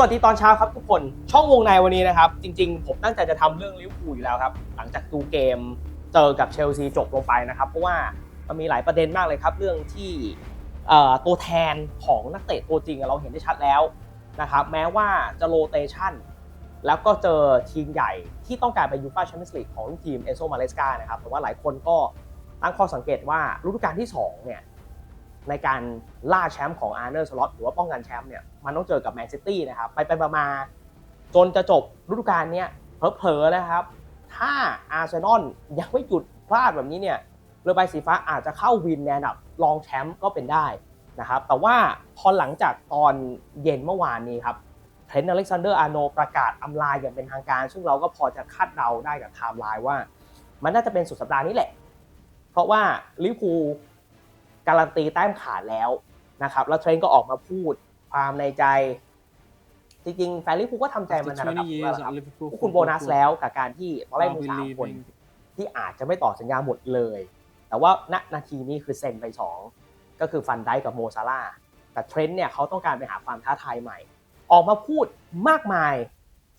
สวัสดีตอนเช้าครับทุกคน ช่องวงในวันนี้นะครับ จริงๆ ผมตั้งใจจะทำเรื่องลิเวอร์พูลอยู่แล้วครับ หลังจากดูเกมเจอกับเชลซีจบลงไปนะครับ เพราะว่ามันมีหลายประเด็นมากเลยครับ เรื่องที่ตัวแทนของนักเตะตัวจริงเราเห็นได้ชัดแล้วนะครับ แม้ว่าจะโรเตชันแล้วก็เจอทีมใหญ่ที่ต้องการไปยูฟ่าแชมเปี้ยนส์ลีกของลูกทีมเอโซมาเลสกานะครับแต่ว่าหลายคนก็ตั้งข้อสังเกตว่าฤดูกาลที่สองเนี่ย ในการล่าแชมป์ของอาร์เนอร์สล็อตหรือว่าป้องกันแชมป์เนี่ยมันต้องเจอกับแมนซิตี้นะครับ ไปไปมาจนจะจบฤดูกาลเนี้ยเผลอๆนะครับ ถ้าอาร์เซนอลยังไม่หยุดพลาดแบบนี้เนี่ยเรือใบสีฟ้าอาจจะเข้าวินในอันดับรองแชมป์ก็เป็นได้นะครับแต่ว่าพอหลังจากตอนเย็นเมื่อวานนี้ครับเทรนต์อเล็กซานเดอร์อาร์โนประกาศอำลาอย่างเป็นทางการ ซึ่งเราก็พอจะคาดเดาได้กับไทม์ไลน์ว่า มันน่าจะเป็นสุดสัปดาห์นี้แหละ เพราะว่าลิเวอร์พูล การันตีแต้มขาดแล้วนะครับ แล้วเทรนต์ก็ออกมาพูดความในใจ จริงๆแฟนลิเวอร์พูลก็ทำใจมัน After นะครั20บ years ว่า at Liverpool พวกคุณโบนัส Football แล้วกับการที่ตอนแรก I'll มี be สามคน leaving ที่อาจจะไม่ต่อสัญญาหมดเลย แต่ว่าณนาทีนี้คือเซ็นไปสองก็คือฟันไดกับโมซาร่าห์แต่เทรนต์เนี่ยเขาต้องการไปหาความท้าทายใหม่ ออกมาพูดมากมาย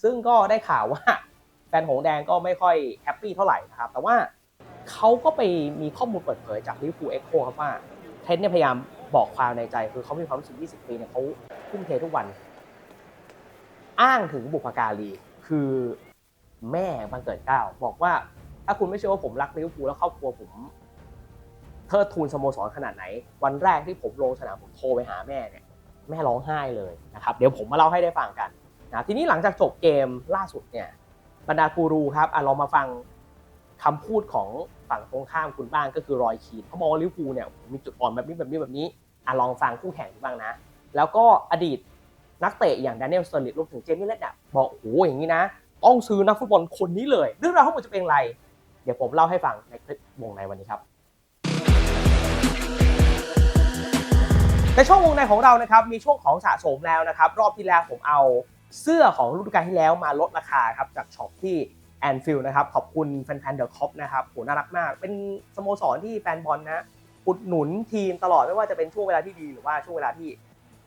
ซึ่งก็ได้ข่าวว่าแฟนหงส์แดงก็ไม่ค่อยแฮปปี้เท่าไหร่นะครับ แต่ว่าเขาก็ไปมีข้อมูลเปิดเผยจากลิเวอร์พูลเอ็กโคครับว่า เทนเนี่ยพยายามบอกความในใจ คือเขามีความรู้สึก 20 ปีเนี่ยเขาทุ่มเททุกวัน อ้างถึงบุพการี คือแม่บังเกิดเกล้าบอกว่า ถ้าคุณไม่เชื่อว่าผมรักลิเวอร์พูลแล้วครอบครัวผมเทิดทูนสโมสรขนาดไหน วันแรกที่ผมลงสนามผมโทรไปหาแม่เนี่ย แม่ร้องไห้เลยนะครับ เดี๋ยวผมมาเล่าให้ได้ฟังกันนะทีนี้หลังจากจบเกมล่าสุดเนี่ยบรรดากูรูครับอะเรามาฟัง คำพูดของฝั่งตรงข้ามคุณบ้างก็คือรอยคีนเขามองว่าลิเวอร์พูลเนี่ยมีจุดอ่อนแบบนี้แบบนี้แบบนี้อะลองฟังคู่แข่งบ้างนะ แล้วก็อดีตนักเตะอย่างแดเนียลสเตอร์ลิตรวมถึงเจมี่เลดเนี่ยบอกโอ้โหอย่างนี้นะ ต้องซื้อนักฟุตบอลคนนี้เลยเรื่องราวทั้งหมดจะเป็นไร เดี๋ยวผมเล่าให้ฟังในคลิปวงในวันนี้ครับในช่วงวงในของเรานะครับมีช่วงของสะสมแล้วนะครับ รอบที่แล้วผมเอาเสื้อของฤดูกาลที่แล้วมาลดราคาครับจากช็อปที่ แอนฟิลนะครับ ขอบคุณแฟนๆเดอะคอปนะครับโหน่ารักมาก เป็นสโมสรที่แฟนบอลนะอุดหนุนทีมตลอดไม่ว่าจะเป็นช่วงเวลาที่ดีหรือว่าช่วงเวลาที่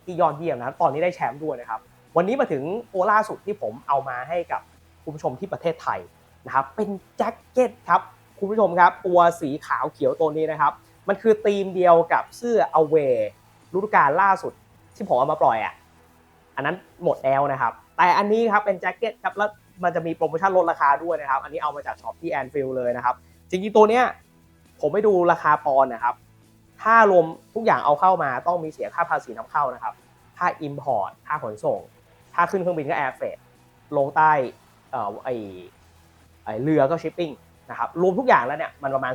ที่ยอดเยี่ยมนะตอนนี้ได้แชมป์ด้วยนะครับ วันนี้มาถึงตัวล่าสุดที่ผมเอามาให้กับคุณผู้ชมที่ประเทศไทยนะครับ เป็นแจ็คเก็ตครับคุณผู้ชมครับตัวสีขาวเขียวตัวนี้นะครับ มันคือธีมเดียวกับเสื้อ away ฤดูกาลล่าสุดที่ผมเอามาปล่อยอะอันนั้นหมดแล้วนะครับ แต่อันนี้ครับเป็นแจ็คเก็ตครับแล้ว มันจะมีโปรโมชั่นลดราคาด้วยนะครับ อันนี้เอามาจากช็อปที่แอนฟิลเลยนะครับ จริงๆตัวเนี้ยผมไม่ดูราคาปอนนะครับ ถ้ารวมทุกอย่างเอาเข้ามาต้องมีเสียค่าภาษีนำเข้านะครับ ค่า Import ค่าขนส่ง ค่าขึ้นเครื่องบินก็แอร์เฟรลงใต้เอ่อไอไอเรือก็ชิปปิ้งนะครับ รวมทุกอย่างแล้วเนี่ยมันประมาณ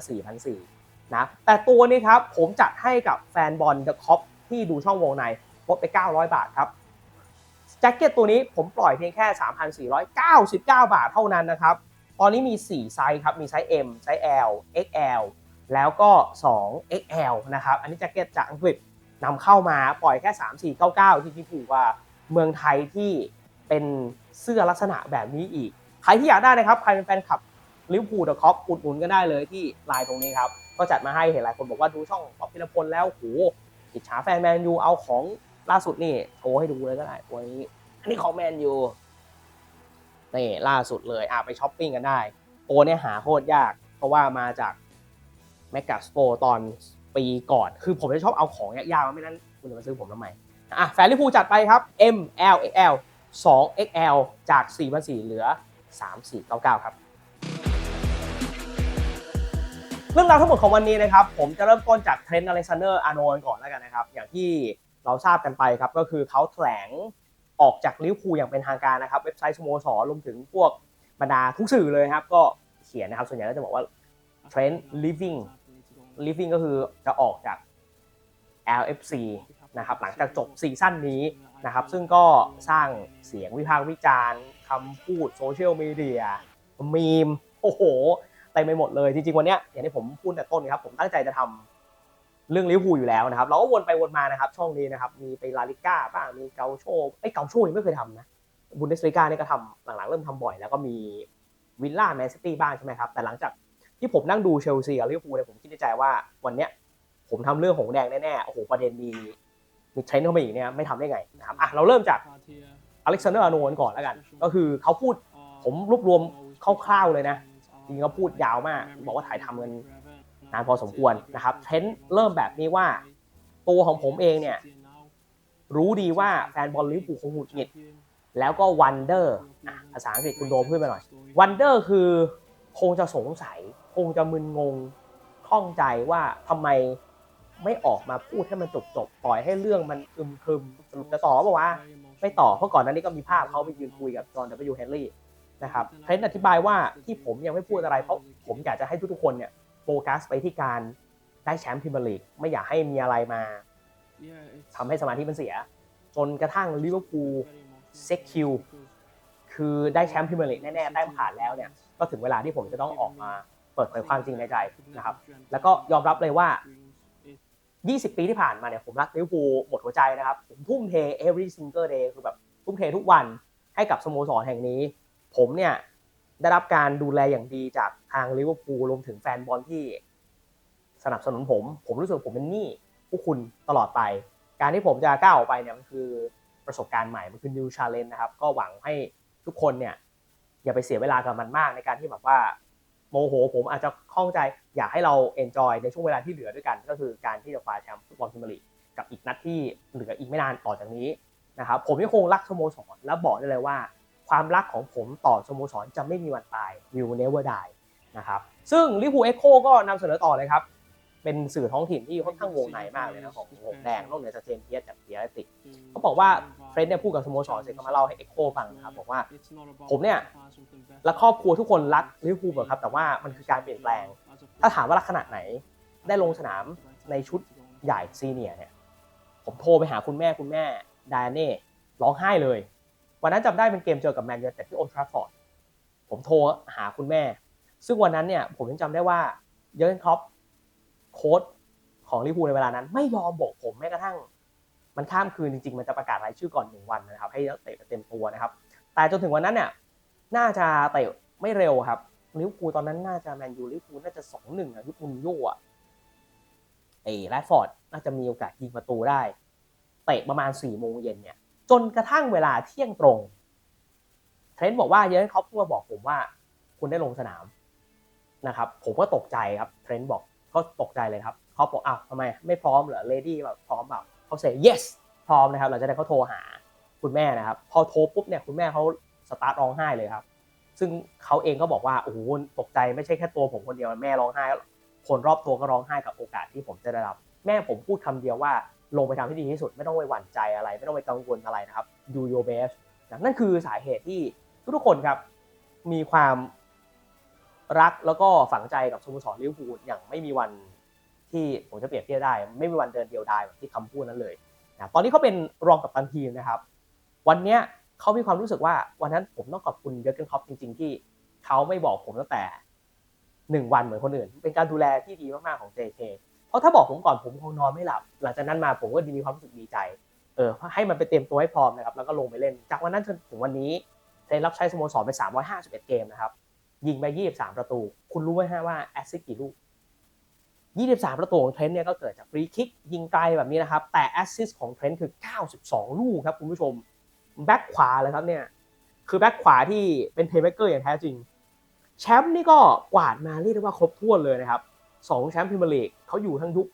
4,400นะ แต่ตัวนี้ครับผมจัดให้กับแฟนบอลเดอะคอปที่ดูช่องวงในลดไป 900 บาทครับ แจ็คเก็ตตัวนี้ผมปล่อยเพียงแค่ 3,499 บาทเท่านั้นนะครับ ตอนนี้มี 4 ไซส์ครับ มีไซส์ M ไซส์ L XL แล้วก็ 2 XL นะครับ อันนี้แจ็คเก็ตจากอังกฤษนำเข้ามาปล่อยแค่ 3499 ที่ที่ถูกกว่าเมืองไทยที่เป็นเสื้อลักษณะแบบนี้อีก ใครที่อยากได้นะครับ ใครเป็นแฟนคลับลิวพูลเดคอปอุดหนุนกันได้เลยที่ไลน์ตรงนี้ครับ ก็จัดมาให้เห็นหลายคนบอกว่าดูช่องตอบพิรพลแล้วโหอิจฉาแฟนแมนยูเอาของ ล่าสุดนี่โชว์ให้ดูเลยก็ได้ตัวนี้ อันนี้ของแมนยูนี่ล่าสุดเลยอะไปช้อปปิ้งกันได้ตัวเนี้ยหาโคตรยาก เพราะว่ามาจากแมกกาสโปตอนปีก่อน คือผมจะชอบเอาของยากๆมาไม่นั้น คุณจะมาซื้อผมทำไมอะแฟนลิพูจัดไปครับ M L XL 2 XL จาก 4,400เหลือ 3499 ครับ เรื่องราวทั้งหมดของวันนี้นะครับ ผมจะเริ่มต้นจากเทรนต์อเล็กซานเดอร์อาร์โนก่อนแล้วกันนะครับ อย่างที่ เราทราบกันไปครับก็คือเขาแถลงออกจากลิเวอร์พูลอย่างเป็นทางการนะครับ เว็บไซต์สโมสรรวมถึงพวกบรรดาทุกสื่อเลยครับ ก็เขียนนะครับ ส่วนใหญ่ก็จะบอกว่าเทรนต์ living living ก็คือจะออกจาก LFC นะครับหลังจากจบซีซั่นนี้นะครับ ซึ่งก็สร้างเสียงวิพากษ์วิจารณ์คำพูดโซเชียลมีเดียมีม โอ้โหเต็มไปหมดเลย จริงๆ วันเนี้ยอย่างที่ผมพูดแต่ต้นครับ ผมตั้งใจจะทำ เรื่องลิเวอร์พูลอยู่แล้วนะครับ เราก็วนไปวนมานะครับ ช่องนี้นะครับ มีไปลาลิก้าบ้าง มีเกาโชไอ้ยเกาโชยังไม่เคยทำนะบุนเดสลิก้านี่ก็ทำหลังๆเริ่มทำบ่อย แล้วก็มีวิลล่าแมนซิตี้บ้างใช่ไหมครับ แต่หลังจากที่ผมนั่งดูเชลซีกับลิเวอร์พูลเนี่ยผมคิดในใจว่าวันเนี้ยผมทำเรื่องหงแดงแน่ๆ โอ้โห ประเด็นมีมีเทรนด์เข้ามาอีกเนี่ยไม่ทำได้ไงนะครับอะเราเริ่มจากอเล็กซานเดอร์อาร์โนก่อนแล้วกัน ก็คือเขาพูดผมรวบรวมคร่าวๆเลยนะจริงเขาพูดยาวมาก บอกว่าถ่ายทำกัน นานพอสมควรนะครับเทรนด์เริ่มแบบนี้ว่า ตัวของผมเองเนี่ยรู้ดีว่าแฟนบอลลิเวอร์พูลคงหงุดหงิด แล้วก็วันเดอร์ภาษาอังกฤษคุณโดมพูดไปหน่อยวันเดอร์คือคงจะสงสัย คงจะมึนงงข้องใจว่าทำไมไม่ออกมาพูดให้มันจบจบปล่อยให้เรื่องมันอึมครึมสรุปจะต่อบอกว่าไม่ต่อเพราะก่อนหน้านี้ก็มีภาพเขาไปยืนคุยกับจอห์น W. เฮนรี่นะครับเทรนด์อธิบายว่าที่ผมยังไม่พูดอะไรเพราะผมอยากจะให้ทุกๆคนเนี่ย โฟกัสไปที่การได้แชมป์พรีเมียร์ลีกไม่อยากให้มีอะไรมาทำให้สมาธิมันเสีย จนกระทั่งลิเวอร์พูลเซ็กคิวคือได้แชมป์พรีเมียร์ลีกแน่ๆได้ผ่านแล้วเนี่ยก็ถึงเวลาที่ผมจะต้องออกมาเปิดเผยความจริงในใจนะครับ แล้วก็ยอมรับเลยว่า 20 ปีที่ผ่านมาเนี่ยผมรักลิเวอร์พูลหมดหัวใจนะครับ ผมทุ่มเท every single day คือแบบทุ่มเททุกวันให้กับสโมสรแห่งนี้ ผมเนี่ย ได้รับการดูแลอย่างดีจากทางลิเวอร์พูลรวมถึงแฟนบอลที่สนับสนุนผม ผมรู้สึกผมเป็นหนี้พวกคุณตลอดไป การที่ผมจะก้าวออกไปเนี่ยมันคือประสบการณ์ใหม่ มันคือ new challenge นะครับ ก็หวังให้ทุกคนเนี่ยอย่าไปเสียเวลากับมันมากในการที่แบบว่าโมโห ผมอาจจะข้องใจอยากให้เราเอนจอยในช่วงเวลาที่เหลือด้วยกัน ก็คือการที่จะคว้าแชมป์ฟุตบอลพรีเมียร์ลีกกับอีกนัดที่เหลืออีกไม่นานต่อจากนี้นะครับผมยังคงรักสโมสรและบอกได้เลยว่า ความรักของผมต่อสโมสรจะไม่มีวันตาย will never die นะครับ ซึ่งลิฟูเอ็กโคก็นำเสนอต่อเลยครับ เป็นสื่อท้องถิ่นที่ค่อนข้างวงในมากเลยนะของหงแดงนอกเหนือจากเจมเพียสจากเพียร์ติกเขาบอกว่าเฟรนด์เนี่ยพูดกับสโมสรเสร็จก็มาเล่าให้เอ็กโคฟังนะครับบอกว่าผมเนี่ยและครอบครัวทุกคนรักลิเวอร์พูลหมดครับแต่ว่ามันคือการเปลี่ยนแปลง ถ้าถามว่ารักขนาดไหนได้ลงสนามในชุดใหญ่ซีเนียร์เนี่ยผมโทรไปหาคุณแม่คุณแม่ดาเน่ร้องไห้เลย วันนั้นจำได้เป็นเกมเจอกับแมนยูแต่ที่โอลด์ทราฟฟอร์ดผมโทรหาคุณแม่ ซึ่งวันนั้นเนี่ยผมยังจำได้ว่าเยอร์เกนคล็อปโค้ชของลิเวอร์พูลในเวลานั้น ไม่ยอมบอกผมแม้กระทั่ง มันข้ามคืนจริงๆ มันจะประกาศรายชื่อก่อนหนึ่งวันนะครับ ให้เตะเต็มตัวนะครับ แต่จนถึงวันนั้นเนี่ยน่าจะเตะไม่เร็วครับลิเวอร์พูลตอนนั้นน่าจะแมนยูลิเวอร์พูลน่าจะสองหนึ่งอะยุคมูนโญ่อะไอ้แรดฟอร์ดน่าจะมีโอกาสยิงประตูได้เตะประมาณ4ี่โมงเย็นเนี่ย จนกระทั่งเวลาเที่ยงตรงเทรนต์บอกว่าเยอร์เกนคอปป์พูดมาบอกผมว่า คุณได้ลงสนามนะครับ ผมก็ตกใจครับเทรนต์บอกเขาตกใจเลยครับเขาบอกอ้าวทำไมไม่พร้อมเหรอเลดี้แบบพร้อมเปล่าเขาเส yes พร้อมนะครับหลังจากนั้นเขาโทรหาคุณแม่นะครับ พอโทรปุ๊บเนี่ยคุณแม่เขาสตาร์ทร้องไห้เลยครับ ซึ่งเขาเองก็บอกว่าโอ้โหตกใจไม่ใช่แค่ตัวผมคนเดียวแม่ร้องไห้ คนรอบตัวก็ร้องไห้กับโอกาสที่ผมจะได้รับ แม่ผมพูดคำเดียวว่า ลงไปทำที่ดีที่สุด ไม่ต้องไปหวั่นใจอะไร ไม่ต้องไปกังวลอะไรนะครับ do your best นะนั่นคือสาเหตุที่ทุกๆคนครับมีความรักแล้วก็ฝังใจกับสโมสรลิเวอร์พูลอย่างไม่มีวันที่ผมจะเปรียบเทียบได้ ไม่มีวันเดินเดียวดายแบบที่คำพูดนั้นเลยนะตอนนี้เขาเป็นรองกัปตันทีมนะครับ วันเนี้ยเขามีความรู้สึกว่าวันนั้นผมต้องขอบคุณเยอร์เกนคอปจริง ๆ ที่เขาไม่บอกผมตั้งแต่หนึ่งวันเหมือนคนอื่น เป็นการดูแลที่ดีมากๆของ JK เพ ราะถ้าบอกผมก่อนผมคงนอนไม่หลับ หลังจากนั้นมาผมก็ดีมีความรู้สึกดีใจ เออให้มันไปเตรียมตัวให้พร้อมนะครับ แล้วก็ลงไปเล่น จากวันนั้นจนถึงวันนี้เทรนรับใช้สโมสรไป 351 เกมนะครับ ยิงไป 23 ประตู คุณรู้ไหมฮะว่าแอสซิสกี่ลูก 23 ประตูของเทรนต์เนี่ยก็เกิดจากฟรีคิกยิงไกลแบบนี้นะครับ แต่แอสซิสของเทรนต์คือ 92 ลูกครับคุณผู้ชม แบ็คขวาเลยครับเนี่ย คือแบ็คขวาที่เป็นเพย์เมเกอร์อย่างแท้จริง แชมป์นี่ก็กวาดมาเรียกได้ว่าครบถ้วนเลยนะครับ สองแชมป์พรีเมียร์ลีกเขาอยู่ทั้งยุค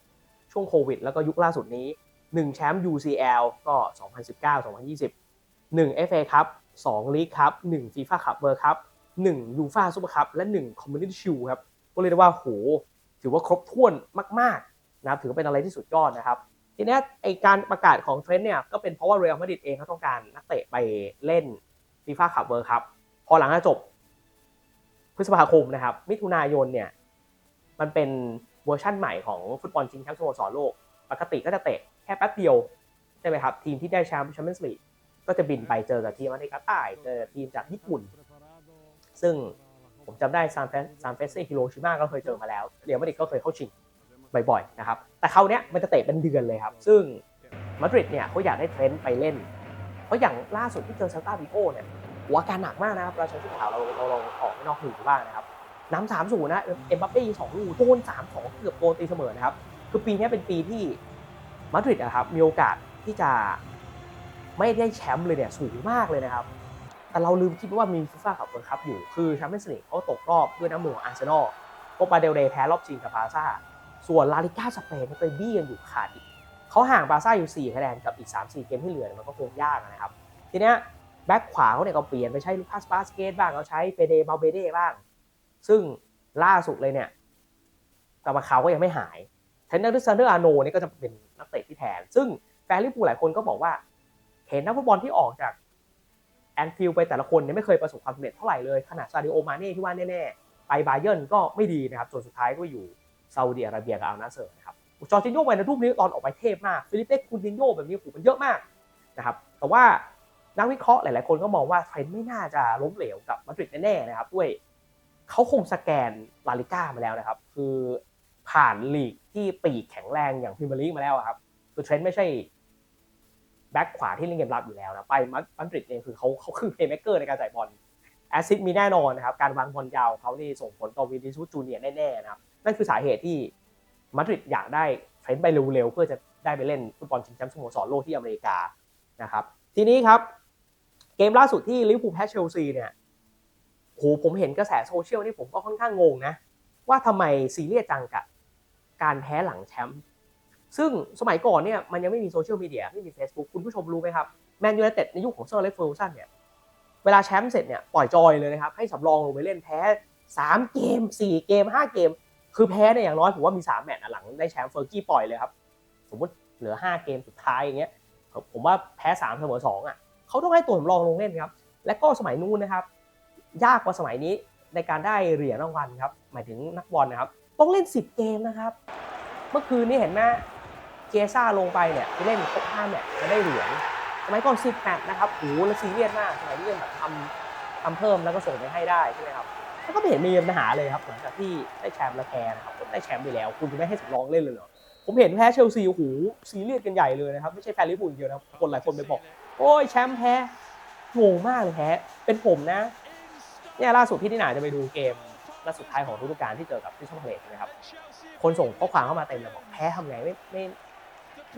ช่วงโควิด แล้วก็ยุคล่าสุดนี้ 1 แชมป์ UCL ก็ 2019-2020 1 FA ครับ2 League ครับ1 FIFA Cup World Cup 1 UEFA Super Cup และ 1 Community Shield ครับก็เรียกได้ว่าโหถือว่าครบถ้วนมากๆนะถือว่าเป็นอะไรที่สุดยอดนะครับทีนี้ไอการประกาศของเทรนด์เนี่ยก็เป็นเพราะว่าเรอัลมาดริดเองเขาต้องการนักเตะไปเล่นฟีฟ่าคัพเวิร์ครับ พอหลังจากจบพฤษภาคมนะครับ มิถุนายนเนี่ย มันเป็นเวอร์ชั่นใหม่ของฟุตบอลชิงแชมป์สโมสรโลก ปกติก็จะเตะแค่แป๊บเดียวใช่ไหมครับ ทีมที่ได้แชมป์แชมเปี้ยนส์ลีกก็จะบินไปเจอกับทีมอเมริกาใต้เจอทีมจากญี่ปุ่น ซึ่งผมจำได้ซานเฟสซานเฟสเซฮิโรชิมาก็เคยเจอมาแล้วเรียลมาดริดก็เคยเข้าชิงบ่อยๆนะครับแต่คราวเนี้ยมันจะเตะเป็นเดือนเลยครับ ซึ่งมาดริดเนี่ยเขาอยากได้เทรนต์ไปเล่น เพราะอย่างล่าสุดที่เจอเซลตาบิโก้เนี่ยหัวการหนักมากนะครับ เราใช้ชุดขาวเราเราลองออกไม่นอกหลีกบ้างนะครับ น้ำสามศูนย์นะ เอ็มบัปเป้สองลูกโดนสามสองเกือบโดนตีเสมอนะครับ คือปีนี้เป็นปีที่มาดริดอะครับ มีโอกาสที่จะไม่ได้แชมป์เลยเนี่ยสูงมากเลยนะครับ แต่เราลืมคิดว่ามีฟีฟ่าขับเวิร์คัพอยู่ คือแชมเปี้ยนส์ลีกเขาตกรอบด้วยน้ำมือของอาร์เซนอลโคปาเดลเรย์แพ้รอบชิงกับบาซ่า ส่วนลาลิก้าสเปนไปบี้กันอยู่ขาดอีกเขาห่างบาซ่าอยู่ 4 คะแนนกับอีก 3-4 เกมที่เหลือมันก็คงยากนะครับ ทีเนี้ยแบ็คขวาเขาเนี่ยก็เปลี่ยนไปใช้ลูคัสบาสเกตบ้างเขาใช้เปเดบาเบเดบ้าง ซึ่งล่าสุดเลยเนี่ยกามาคาวก็ยังไม่หายเทนเนอร์ซันเดอร์อาโนนี่ก็จะเป็นนักเตะที่แทน ซึ่งแฟนลิเวอร์พูลหลายคนก็บอกว่า เห็นนักฟุตบอลที่ออกจากแอนฟิลด์ไปแต่ละคนเนี่ยไม่เคยประสบความสำเร็จเท่าไหร่เลย ขนาดซาดิโอมาเน่ที่ว่าแน่ๆ ไปบาเยิร์นก็ไม่ดีนะครับจนสุดท้ายก็อยู่ซาอุดิอาระเบียกับอัลนาเซอร์นะครับจอร์จินโญ่ไปในรูปนี้ตอนออกไปเทพมากฟิลิปเป้คูตินโญ่แบบนี้โอ้มันเยอะมากนะครับแต่ว่านักวิเคราะห์หลาย ๆ คนก็มองว่าเทรนด์ไม่น่าจะล้มเหลวกับมาดริดแน่ ๆ นะครับ ด้วย เขาคงสแกนลาลิก้ามาแล้วนะครับ คือผ่านลีกที่ปีกแข็งแรงอย่างพรีเมียร์ลีกมาแล้วครับ คือเทรนด์ไม่ใช่แบ็คขวาที่เล่นเกมรับอยู่แล้วนะไปมาดริดเองคือเขาเขาคือเพย์เมเกอร์ในการจ่ายบอลแอซิดมีแน่นอนนะครับ การวางบอลยาวเขานี่ส่งผลต่อวินิซูจูเนียแน่ๆนะครับ นั่นคือสาเหตุที่มาดริดอยากได้เทรนด์ไปเร็วๆ เพื่อจะได้ไปเล่นฟุตบอลชิงแชมป์สโมสรโลกที่อเมริกานะครับ ทีนี้ครับ เกมล่าสุดที่ลิเวอร์พูลแพ้เชลซีเนี่ย โหผมเห็นกระแสโซเชียลนี่ผมก็ค่อนข้างงงนะ ว่าทำไมซีเรียสจังกับการแพ้หลังแชมป์ซึ่งสมัยก่อนเนี่ยมันยังไม่มีโซเชียลมีเดียไม่มี Facebook คุณผู้ชมรู้ไหมครับแมนยูไนเต็ดในยุคของเซอร์เล็กเฟอร์กูสันเนี่ยเวลาแชมป์เสร็จเนี่ยปล่อยจอยเลยนะครับ ให้สำรองลงไปเล่นแพ้ 3 เกม 4 เกม 5 เกม คือแพ้เนี่ยอย่างน้อยผมว่ามี 3 แมตช์หลังได้แชมป์เฟอร์กี้ปล่อยเลยครับ สมมติเหลือ 5 เกมสุดท้ายอย่างเงี้ยผมว่าแพ้ 3 เสมอ2อะเขาต้องให้ตัวสำรองลงเล่นครับ และก็สมัยนู้นนะครับ ยากกว่าสมัยนี้ในการได้เหรียญรางวัลครับ หมายถึงนักบอลนะครับ ต้องเล่น 10 เกมนะครับ เมื่อคืนนี้เห็นไหมเจซ่าลงไปเนี่ยไปเล่นครบ5แมตช์จะได้เหรียญสมัยก่อน10แมตช์นะครับโอ้โหแล้วซีเรียสมากสมัยนี้ยังแบบทำทำเพิ่มแล้วก็ส่งไปให้ได้ใช่ไหมครับแล้วก็ไม่เห็นมีปัญหาเลยครับหลังจากที่ได้แชมป์และแพ้นะครับได้แชมป์ไปแล้ว คุณจะไม่ให้สำรองเล่นเลยเหรอผมเห็นแพ้เชลซีโอ้โหซีเรียสกันใหญ่เลยนะครับ ไม่ใช่แฟนลิเวอร์พูลเดียวนะครับคนหลายคนไปบอก โอ้ยแชมป์แพ้งงมากเลยแพ้เป็นผมนะ เนี่ยล่าสุดพี่ที่หนาจะไปดูเกมนัดสุดท้ายของฤดูกาลที่เจอกับที่ช่องเพลทนะครับ คนส่งข้อความเข้ามาเต็มเลยบอกแพ้ทำไงไม่ไม่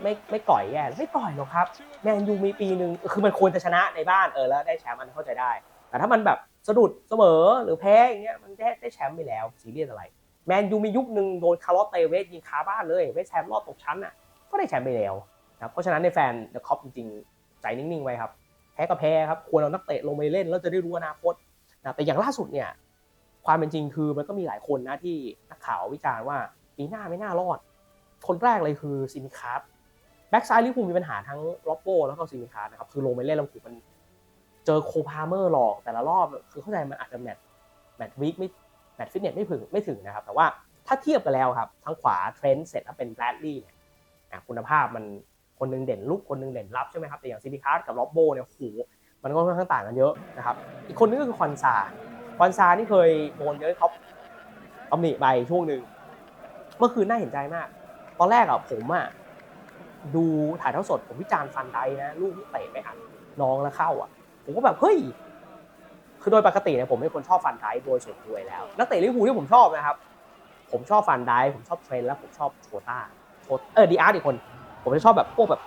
ไม่ไม่ก่อยแย่ไม่ก่อยหรอกครับแมนยูมีปีหนึ่งคือมันควรจะชนะในบ้านเออแล้วได้แชมป์มันเข้าใจได้ แต่ถ้ามันแบบสะดุดเสมอหรือแพ้อย่างเงี้ยมันได้ได้แชมป์ไปแล้วซีเรียสอะไร แมนยูมียุคหนึ่งโดนคาร์ลอสเตเวสยิงคาบ้านเลยเวสแฮมป์รอดตกชั้นอะก็ได้แชมป์ไปแล้วนะเพราะฉะนั้นในแฟนเดอะคอปจริงๆ ใจนิ่งๆไว้ครับ แพ้ก็แพ้ครับควรเอานักเตะลงไปเล่นแล้วจะได้รู้อนาคต นะแต่อย่างล่าสุดเนี่ยความเป็นจริงคือมันก็มีหลายคนนะที่นักข่าววิจารณ์ว่าปีหน้าไม่น่ารอด คนแรกเลยคือซิมิคาร์แบ็กซ้ายลิเวอร์พูมีปัญหาทั้งล็อบโบแล้วก็ซิมิคาร์นะครับคือลงไปเล่นแล้วคือมันเจอโคพาเมอร์หลอกแต่ละรอบคือเข้าใจมันอาจจะแมตช์แมตช์วีคไม่แมตช์ฟิตเนสไม่ถึงไม่ถึงนะครับ แต่ว่าถ้าเทียบกันแล้วครับทั้งขวาเทรนด์เสร็จแล้วเป็นแบรดลีย์เนี่ยคุณภาพมันคนนึงเด่นลุกคนนึงเด่นรับใช่ไหมครับแต่อย่างซิมิคาร์กับล็อบโบเนี่ยโห มันก็ค่อนข้างต่างกันเยอะนะครับ อีกคนนึงก็คือคอนซาคอนซานี่เคยโดนเยอะเขาตำหนิไปช่วงหนึ่งเมื่อคืนน่าเห็นใจมาก ตอนแรกอะผมอะดูถ่ายเทอดสดผมวิจารณ์ฟันไดนะลูกที่เตะไปอัดน้องแล้วเข้าอะผมก็แบบเฮ้ยคือโดยปกติเนี่ยผมเป็นคนชอบฟันไดโดยส่วนตัวอยู่แล้วนักเตะลิเวอร์พูลที่ผมชอบนะครับ ผมชอบฟันไดผมชอบเทรนและผมชอบโชต้าโชเออดีอาร์ตอีกคน ผมจะชอบแบบพวกแบบ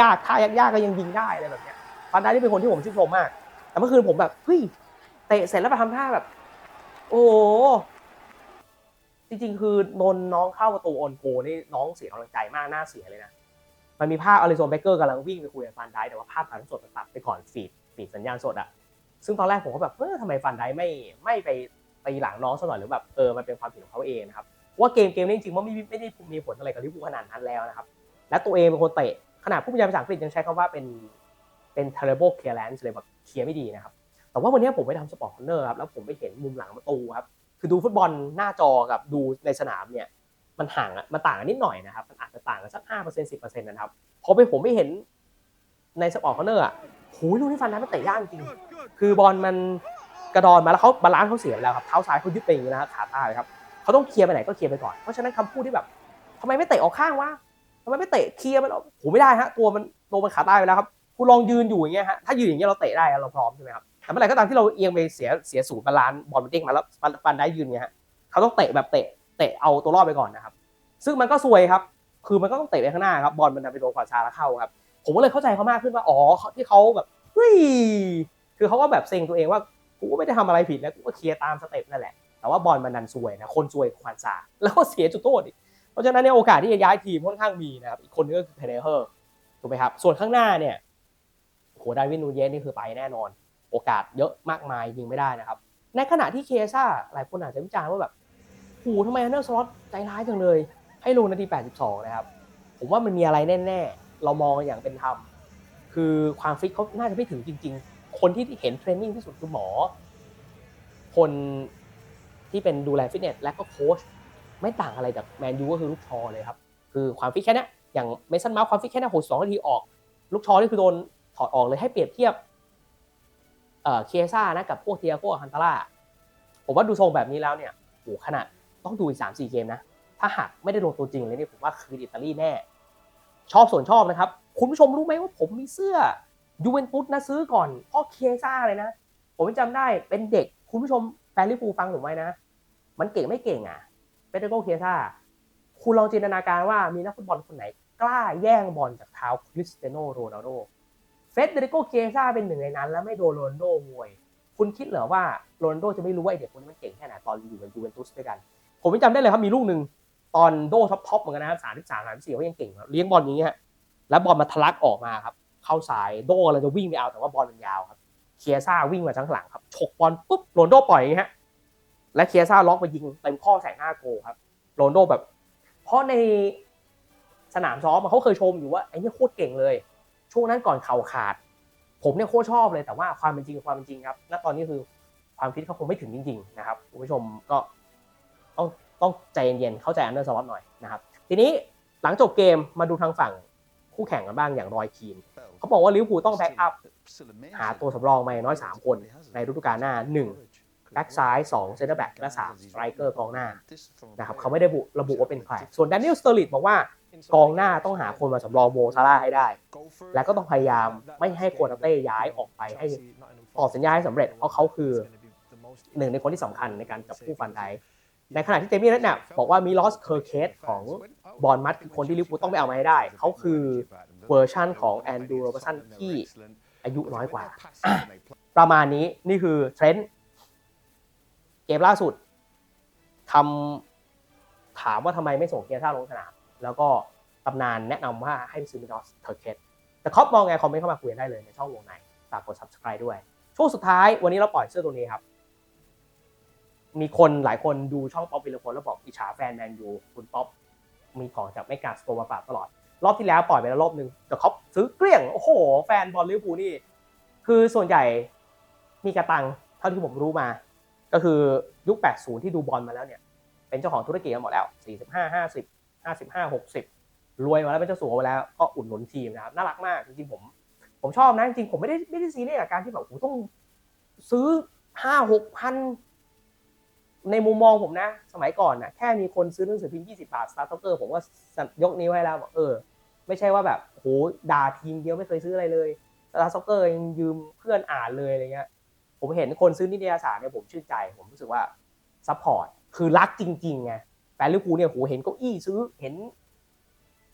ยากๆท่ายากๆก็ยังยิงได้อะไรแบบเนี้ย ฟันไดนี่เป็นคนที่ผมชื่นชมมาก แต่เมื่อคืนผมแบบเฮ้ยเตะเสร็จแล้วไปทำท่าแบบ โอ้จริงๆ คือนนน้องเข้าประตูออนโกนี่น้องเสียกำลังใจมากน่าเสียเลยนะ มันมีภาพอลิโซนเบเกอร์กำลังวิ่งไปคุยกับฟันได้แต่ว่าภาพถ่ายทอดสดมันตัดไปก่อนฟีดฟีดสัญญาณสดอะซึ่งตอนแรกผมก็แบบเออทำไมฟันได้ไม่ไม่ไปตีหลังน้องซะหน่อยหรือแบบเออมันเป็นความผิดของเขาเองนะครับว่าเกมเกมนี้จริงๆว่าไม่ไม่ได้มีผลอะไรกับลิเวอร์พูลขนาดนั้นแล้วนะครับและตัวเองเป็นคนเตะขนาดผู้บรรยายภาษาอังกฤษยังใช้คำว่าเป็น เป็น terrible clearance เลยแบบเคลียร์ไม่ดีนะครับ แต่ว่าวันนี้ผมไปทำสปอร์ตคอนเนอร์ครับ แล้วผมไปเห็นมุมหลังประตูครับ คือดูฟุตบอลหน้าจอกับดูในสนามเนี่ย มันห่างอะมันต่างกันนิดหน่อยนะครับ มันอาจจะต่างกันสักห้าเปอร์เซ็นต์สิบเปอร์เซ็นต์นะครับ พอไปผมไม่เห็นในสปอร์ตคอนเนอร์อะโหลูกที่ฟันนั้นมันเตะยากจริง คือบอลมันกระดอนมาแล้วเขาบาลานซ์เขาเสียไปแล้วครับ เท้าซ้ายเขายึดไปอย่างนี้นะครับขาตายครับเขาต้องเคลียร์ไปไหนก็เคลียร์ไปก่อน เพราะฉะนั้นคำพูดที่แบบทำไมไม่เตะออกข้างวะทำไมไม่เตะเคลียร์มันออกโหไม่ได้ฮะตัวมันตัวมันขาตายไปแล้วครับ คุณลองยืนอยู่อย่างเงี้ยฮะถ้ายืนอย่างเงี้ยเราเตะได้เราพร้อมใช่ไหมครับแต่เมื่อไหร่ก็ตามที่เราเอียงไปเสียเสียศูนย์บาลานซ์บอลมันเด้งมาแล้วฟันได้ยืนเงี้ยฮะเขาต้องเตะแบบเตะเตะเอาตัวรอดไปก่อนนะครับ ซึ่งมันก็ซวยครับ คือมันก็ต้องเตะไปข้างหน้าครับบอลมันไปโดนขวาชาแล้วเข้าครับ ผมก็เลยเข้าใจเขามากขึ้นว่าอ๋อที่เขาแบบเฮ้ยคือเขาก็แบบเซ็งตัวเองว่ากูก็ไม่ได้ทำอะไรผิดนะกูก็เคลียร์ตามสเต็ปนั่นแหละแต่ว่าบอลมันดันซวยนะคนซวยควานซาแล้วก็เสียจุดโทษอีกเพราะฉะนั้นเนี่ยโอกาสที่จะย้ายทีมค่อนข้างมีนะครับอีกคนนึงก็คือเพเนเฮอร์ถูกไหมครับส่วนข้างหน้าเนี่ย หดาวินนูเยสนี่คือไปแน่นอน โอกาสเยอะมากมายยิงไม่ได้นะครับ ในขณะที่เคซ่าหลายคนอาจจะวิจารณ์ว่าแบบโหทำไมอันเดอร์สล็อตใจร้ายจังเลย ให้ลงนาที 82 นะครับ ผมว่ามันมีอะไรแน่ ๆ เรามองอย่างเป็นธรรม คือความฟิตเขาน่าจะไม่ถึงจริง ๆ คนที่เห็นเทรนนิ่งที่สุดคือหมอ คนที่เป็นดูแลฟิตเนสและก็โค้ชไม่ต่างอะไรจากแมนยูก็คือลูกชอเลยครับ คือความฟิตแค่นี้อย่างเมสันมาความฟิตแค่นี้ยหกสองนาทีออก ลูกชอนี่คือโดน ถอดออกเลยให้เปรียบเทียบเอ่อเคซ่านะกับพวกเทียโกฮันตาร่าผมว่าดูทรงแบบนี้แล้วเนี่ยโหขนาดต้องดูอีกสามสี่เกมนะ ถ้าหากไม่ได้ลงตัวจริงเลยเนี่ยผมว่าคืออิตาลีแน่ ชอบส่วนชอบนะครับ คุณผู้ชมรู้ไหมว่าผมมีเสื้อยูเวนตุสนะซื้อก่อนเพ่อเคซ่าเลยนะ ผมจำได้เป็นเด็กคุณผู้ชมแฟนลิเวอร์พูฟังผมไว้นะ มันเก่งไม่เก่งอะเปเตโกเคซ่าคุณลองจินตนาการว่ามีนักฟุตบอลคนไหน กล้าแย่งบอลจากเท้าคริสเตียโนโรนัลโด เฟเดริโกเคียซ่าเป็นหนึ่งในนั้น แล้วไม่โดนโรนโดมวยคุณคิดเหรอว่าโรนโดจะไม่รู้ว่าไอเด็กคนนี้มันเก่งแค่ไหนตอนอยู่กับยูเวนตุสด้วยกัน ผมจำได้เลยครับมีลูกหนึ่งตอนโดท็อปท็อปเหมือนกันนะครับสามที่สามสามสี่เขายังเก่งเลี้ยงบอลอย่างเงี้ยแล้วบอลมาทะลักออกมาครับเข้าสายโดเราจะวิ่งไปเอาแต่ว่าบอลมันยาวครับเคียซ่าวิ่งมาทางหลังครับฉกบอลปุ๊บโรนโดปล่อยอย่างเงี้ยฮะและเคียซ่าล็อกไปยิงเต็มข้อแสงหน้าโกลครับโรนโดแบบ เพราะในสนามซ้อมเขาเคยชมอยู่ว่าไอ้เนี่ยโคตรเก่งเลย ช่วงนั้นก่อนเข่าขาด ผมเนี่ยโคตรชอบเลยแต่ว่าความเป็นจริงกับความเป็นจริงครับณตอนนี้คือความฟิตเขาคงไม่ถึงจริง ๆ นะครับคุณผู้ชมก็ต้องต้องใจเย็นๆเข้าใจอันเดอร์สล็อตหน่อยนะครับ ทีนี้หลังจบเกมมาดูทางฝั่งคู่แข่งกันบ้างอย่างรอยคีนเขาบอกว่าลิเวอร์พูลต้องแบ็กอัพหาตัวสำรองมายน้อย 3 คนในฤดูกาลหน้า 1 แบ็กซ้าย 2 เซนเตอร์แบ็กและ3สไตรเกอร์กองหน้านะครับเขาไม่ได้บุระบุว่าเป็นใคร ส่วนแดเนียลสเตอร์ลิตบอกว่า กองหน้าต้องหาคนมาสำรองโมซาร่าให้ได้ และก็ต้องพยายามไม่ให้โคนาเต้ย้ายออกไปให้ต่อสัญญาให้สำเร็จเพราะเขาคือหนึ่งในคนที่สำคัญในการจับคู่ฟันไดในขณะที่เจมี่เรดเนี่ยบอกว่ามีลอสเคอร์เคสของบอลมัดคือคนที่ลิเวอร์พูลต้องไปเอามาให้ได้ เขาคือเวอร์ชั่นของแอนดูโรเบอร์สันที่อายุน้อยกว่า ประมาณนี้นี่คือเทรนด์เกมล่าสุดทำถามว่าทำไมไม่ส่งเกียร์ท่าลงสนาม แล้วก็ตำนานแนะนำว่าให้ไปซื้อมินอสเทอร์เคสแต่ครอปมองไงคอมเมนต์เข้ามาคุยกันได้เลยในช่องวงในฝากกด subscribe ด้วย ช่วงสุดท้ายวันนี้เราปล่อยเสื้อตัวนี้ครับ มีคนหลายคนดูช่องป๊อปวิลพลแล้วบอกอิจฉาแฟนแมนยูคุณป๊อปมีของจากไม่กาสโตมาฝากตลอด รอบที่แล้วปล่อยไปแล้วรอบหนึ่งแต่เขาซื้อเกลี้ยงโอ้โห แฟนบอลลิเวอร์พูลนี่คือส่วนใหญ่มีกระตังเท่าที่ผมรู้มา ก็คือยุค 80 ที่ดูบอลมาแล้วเนี่ย เป็นเจ้าของธุรกิจกันหมดแล้ว 45 50 55 60 รวยมาแล้วเป็นเจ้าสัวมาแล้วก็อุดหนุนทีมนะครับน่ารักมากจริงๆผม ผมชอบนะจริงๆผมไม่ได้ไม่ได้ซีเรียสกับการที่แบบโอ้ต้องซื้อ5 6พันในมุมมองผมนะ สมัยก่อนนะแค่มีคนซื้อหนังสือพิมพ์20บาท Star t a l k e r ผมว่ายกนิ้วให้แล้วบอกเออ ไม่ใช่ว่าแบบโหด่าทีมเดียวไม่เคยซื้ออะไรเลย Star t a l k e r ยังยืมเพื่อนอ่านเลยอะไรเงี้ยผมเห็นคนซื้อนิตยสารเนี่ยผมชื่นใจ ผมรู้สึกว่าซัพพอร์ตคือรักจริงๆไง แฟนลิเวอร์พูลเนี่ยโหเห็นเก้าอี้ซื้อเห็น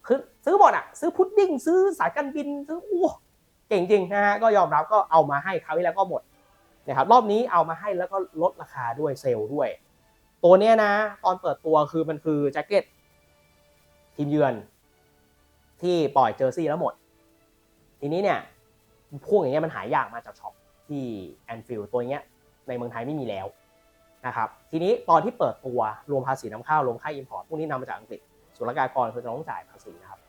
คือซื้อหมดอะ ซื้อพุดดิ้งซื้อสายการบินซื้อโอ้เก่งจริงนะฮะก็ยอมรับก็เอามาให้คราวที่แล้วก็หมดนะครับรอบนี้เอามาให้แล้วก็ลดราคาด้วยเซลล์ด้วย ตัวเนี้ยนะ ตอนเปิดตัวคือมันคือแจ็คเก็ตทีมเยือน ที่ปล่อยเจอร์ซี่แล้วหมด ทีนี้เนี่ยพวกอย่างเงี้ยมันหายากมาจากช็อปที่แอนฟิลด์ตัวเงี้ยในเมืองไทยไม่มีแล้ว นะครับทีนี้ตอนที่เปิดตัวรวมภาษีนำเข้ารวมค่าอิมพอร์ตพวกนี้นำมาจากอังกฤษศุลกากรคือจะต้องจ่ายภาษีนะครับ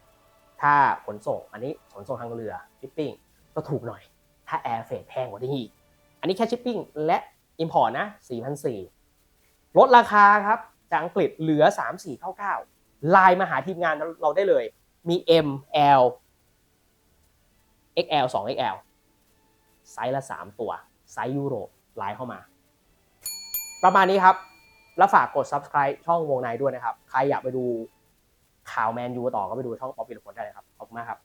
ถ้าขนส่งอันนี้ขนส่งทางเรือชิปปิ้งก็ถูกหน่อย ถ้าแอร์เฟรแพงกว่านี้อีกอันนี้แค่ชิปปิ้งและอิมพอร์ตนะ4,400ลดราคาครับจากอังกฤษเหลือ 3499ไลน์มาหาทีมงานเราได้เลย มี M L XL 2 XL ไซส์ละ 3 ตัว ไซส์ยุโรปไลน์เข้ามา ประมาณนี้ครับ แล้วฝากกด subscribe ช่องวงในด้วยนะครับ ใครอยากไปดูข่าวแมนยูต่อก็ไปดูช่องป๊อปปี้ลคนได้เลยครับ ขอบคุณมากครับ